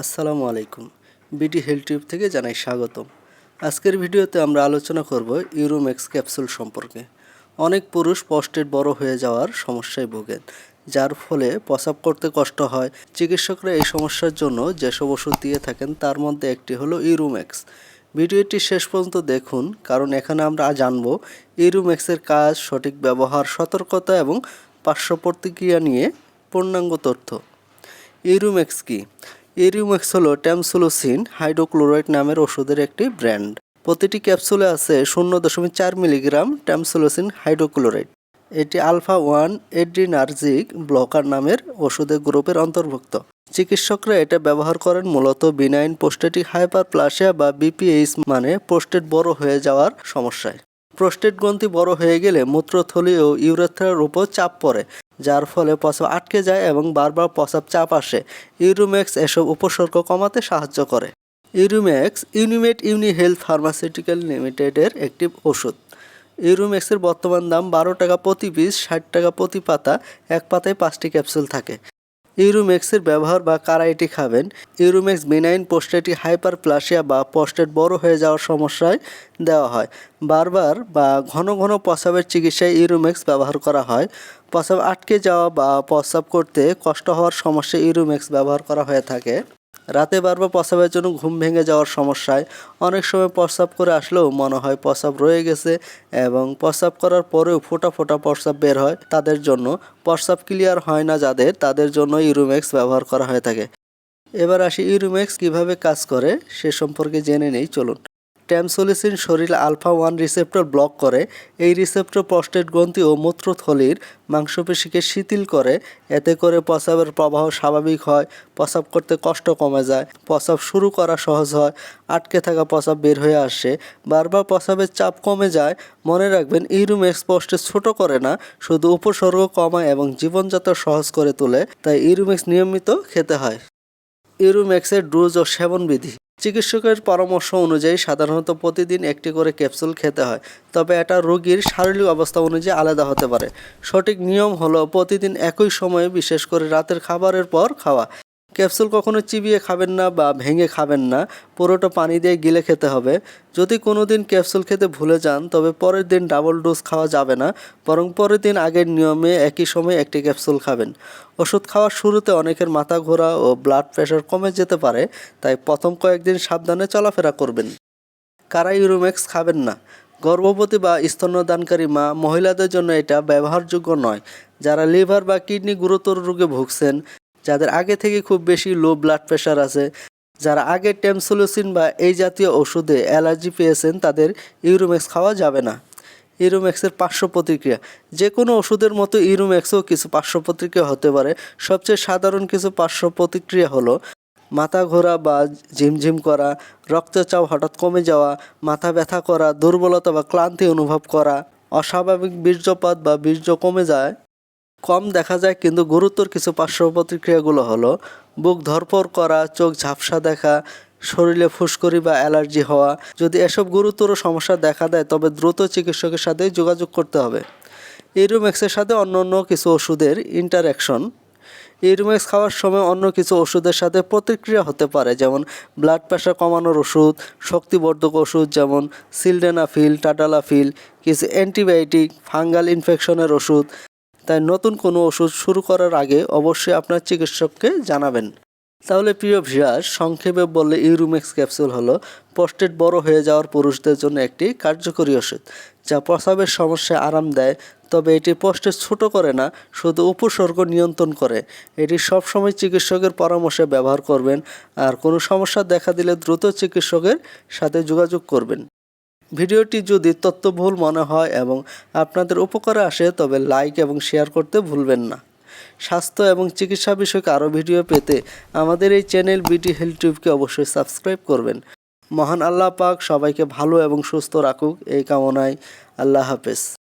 আসসালামু আলাইকুম। BD health tube থেকে জানাই স্বাগতম। আজকের ভিডিওতে আমরা আলোচনা করব ইউরোম্যাক্স ক্যাপসুল সম্পর্কে। অনেক পুরুষ প্রস্টেট বড় হয়ে যাওয়ার সমস্যায় ভোগেন, যার ফলে প্রসাব করতে কষ্ট হয়। চিকিৎসকরা এই সমস্যার জন্য যেসব ওষুধ দিয়ে থাকেন, তার মধ্যে একটি হলো ইউরোম্যাক্স ভিডিওটি শেষ পর্যন্ত দেখুন, কারণ এখানে আমরা জানব ইউরোম্যাক্সের কাজ, সঠিক ব্যবহার, সতর্কতা এবং পার্শ্ব প্রতিক্রিয়া নিয়ে পূর্ণাঙ্গ তথ্য। ইউরোম্যাক্স কি? ইউরোম্যাক্স হলো ট্যামসুলোসিন হাইড্রোক্লোরাইড নামের ওষুধের একটি ব্র্যান্ড। প্রতিটি ক্যাপসুলে আছে শূন্য দশমিক চার মিলিগ্রাম ট্যামসুলোসিন হাইড্রোক্লোরাইড। এটি আলফা ওয়ান এড্রিনার্জিক ব্লকার নামের ওষুধের গ্রুপের অন্তর্ভুক্ত। চিকিৎসকরা এটা ব্যবহার করেন মূলত বিনাইন পোস্টেটিক হাইপারপ্লাসিয়া বা বিপিএইচ মানে পোস্টেট বড় হয়ে যাওয়ার সমস্যায়। প্রোস্টেট গ্রন্থি বড় হয়ে গেলে মূত্রথলি ও ইউরেথ্রার উপর চাপ পড়ে, যার ফলে প্রস্রাব আটকে যায় এবং বারবার প্রস্রাব চাপ আসে। ইউরোম্যাক্স এসব উপসর্গ কমাতে সাহায্য করে। Uromax Unimet Uni Health Pharmaceutical লিমিটেডের একটি ওষুধ। ইউরোম্যাক্সের বর্তমান দাম বারো টাকা প্রতি পিস, ষাট টাকা প্রতি পাতা, এক পাতায় পাঁচটি ক্যাপসুল থাকে। ইউরোম্যাক্সের ব্যবহার বা কারা এটি খাবেন? ইউরুমেক্স বিনাইন পোস্টেটি হাইপার প্লাসিয়া বা পোস্টেট বড় হয়ে যাওয়ার সমস্যায় দেওয়া হয়। বারবার বা ঘন ঘন প্রস্রাবের চিকিৎসায় ইউরুমেক্স ব্যবহার করা হয়। প্রস্রাব আটকে যাওয়া বা প্রস্রাব করতে কষ্ট হওয়ার সমস্যায় ইউরুমেক্স ব্যবহার করা হয়ে থাকে। রাতে বারবার প্রস্রাবের জন্য ঘুম ভেঙে যাওয়ার সমস্যায় অনেক সময় প্রস্রাব করে আসলেও মনে হয় প্রস্রাব রয়ে গেছে এবং প্রস্রাব করার পরেও ফোটা ফোটা প্রস্রাব বের হয় তাদের জন্য। প্রস্রাব ক্লিয়ার হয় না যাদের, তাদের জন্য ইউরোমেক্স ব্যবহার করা হয়ে থাকে। এবার আসি ইউরোমেক্স কীভাবে কাজ করে সে সম্পর্কে জেনে নেই, চলুন। ট্যামসোলিসিন শরীরে আলফা ওয়ান রিসেপ্টর ব্লক করে। এই রিসেপ্টর প্রস্টেট গ্রন্থি ও মূত্রথলির মাংসপেশিকে শিথিল করে। এতে করে প্রস্রাবের প্রবাহ স্বাভাবিক হয়, প্রস্রাব করতে কষ্ট কমে যায়, প্রস্রাব শুরু করা সহজ হয়, আটকে থাকা প্রস্রাব বের হয়ে আসে। বারবার প্রস্রাবের চাপ কমে যায়, মনে রাখবেন ইউরোম্যাক্স প্রস্টেট ছোট করে না, শুধু উপসর্গ কমায় এবং জীবনযাত্রা সহজ করে তোলে, তাই ইউরোম্যাক্স নিয়মিত খেতে হয়। ইউরোম্যাক্সের ডোজ ও সেবনবিধি চিকিৎসকের পরামর্শ অনুযায়ী সাধারণত প্রতিদিন একটি করে ক্যাপসুল খেতে হয়, তবে এটা রোগীর শারীরিক অবস্থা অনুযায়ী আলাদা হতে পারে। সঠিক নিয়ম হলো প্রতিদিন একই সময়ে বিশেষ করে রাতের খাবারের পর খাওয়া। ক্যাপসুল কখনো চিবিয়ে খাবেন না বা ভেঙে খাবেন না, পুরোটা পানি দিয়ে গিলে খেতে হবে। যদি কোনো দিন ক্যাপসুল খেতে ভুলে যান, তবে পরের দিন ডাবল ডোজ খাওয়া যাবে না, বরং পরের দিন আগের নিয়মে একই সময়ে একটি ক্যাপসুল খাবেন। ওষুধ খাওয়ার শুরুতে অনেকের মাথা ঘোরা ও ব্লাড প্রেশার কমে যেতে পারে, তাই প্রথম কয়েকদিন সাবধানে চলাফেরা করবেন। কারা ইউরোম্যাক্স খাবেন না? গর্ভবতী বা স্তন্যদানকারী মা, মহিলাদের জন্য এটা ব্যবহারযোগ্য নয়। যারা লিভার বা কিডনি গুরুতর রোগে ভুগছেন যাদের আগে থেকে খুব বেশি লো ব্লাড প্রেশার আছে, যারা আগে টেমসোলোসিন বা এই জাতীয় ওষুধে অ্যালার্জি পেয়েছেন, তাদের ইউরোম্যাক্স খাওয়া যাবে না। ইউরোম্যাক্সের পার্শ্ব প্রতিক্রিয়া যে কোনো ওষুধের মতো ইউরোম্যাক্সও কিছু পার্শ্ব প্রতিক্রিয়া হতে পারে। সবচেয়ে সাধারণ কিছু পার্শ্ব প্রতিক্রিয়া হলো, মাথা ঘোরা বা ঝিমঝিম করা, রক্তচাপ হঠাৎ কমে যাওয়া, মাথা ব্যথা করা, দুর্বলতা বা ক্লান্তি অনুভব করা, অস্বাভাবিক বীর্যপাত বা বীর্য কমে যায়। কম দেখা যায়, কিন্তু গুরুতর কিছু পার্শ্ব প্রতিক্রিয়াগুলো হলো বুক ধরপর করা, চোখ ঝাপসা দেখা, শরীরে ফুসকুড়ি বা অ্যালার্জি হওয়া। যদি এসব গুরুতর সমস্যা দেখা দেয়, তবে দ্রুত চিকিৎসকের সাথে যোগাযোগ করতে হবে। ইরুম্যাক্সের সাথে অন্য অন্য কিছু ওষুধের ইন্টারাকশন ইরুম্যাক্স খাওয়ার সময় অন্য কিছু ওষুধের সাথে প্রতিক্রিয়া হতে পারে, যেমন ব্লাড প্রেশার কমানোর ওষুধ, শক্তিবর্ধক ওষুধ, যেমন সিলডেনাফিল টাটালাফিল কিছু অ্যান্টিবায়োটিক ফাঙ্গাল ইনফেকশনের ওষুধ। তাই নতুন কোনো ওষুধ শুরু করার আগে অবশ্যই আপনার চিকিৎসককে জানাবেন। তাহলে প্রিয় ভিয়াস সংক্ষেপে বললে ইউরোমেক্স ক্যাপসুল হলো প্রস্টেট বড় হয়ে যাওয়ার পুরুষদের জন্য একটি কার্যকরী ওষুধ, যা প্রস্রাবের সমস্যায় আরাম দেয়, তবে এটি প্রস্টেট ছোট করে না, শুধু উপসর্গ নিয়ন্ত্রণ করে। এটি সবসময় চিকিৎসকের পরামর্শে ব্যবহার করবেন, আর কোনো সমস্যা দেখা দিলে দ্রুত চিকিৎসকের সাথে যোগাযোগ করবেন। ভিডিওটি যদি তথ্যবহুল মনে হয় এবং আপনাদের উপকারে আসে, তবে লাইক এবং শেয়ার করতে ভুলবেন না। স্বাস্থ্য এবং চিকিৎসা বিষয়ক আরও ভিডিও পেতে আমাদের এই চ্যানেল বিটি হেলথ টিউবকে অবশ্যই সাবস্ক্রাইব করবেন। মহান আল্লাহ পাক সবাইকে ভালো এবং সুস্থ রাখুক। এই কামনায় আল্লাহ হাফেজ।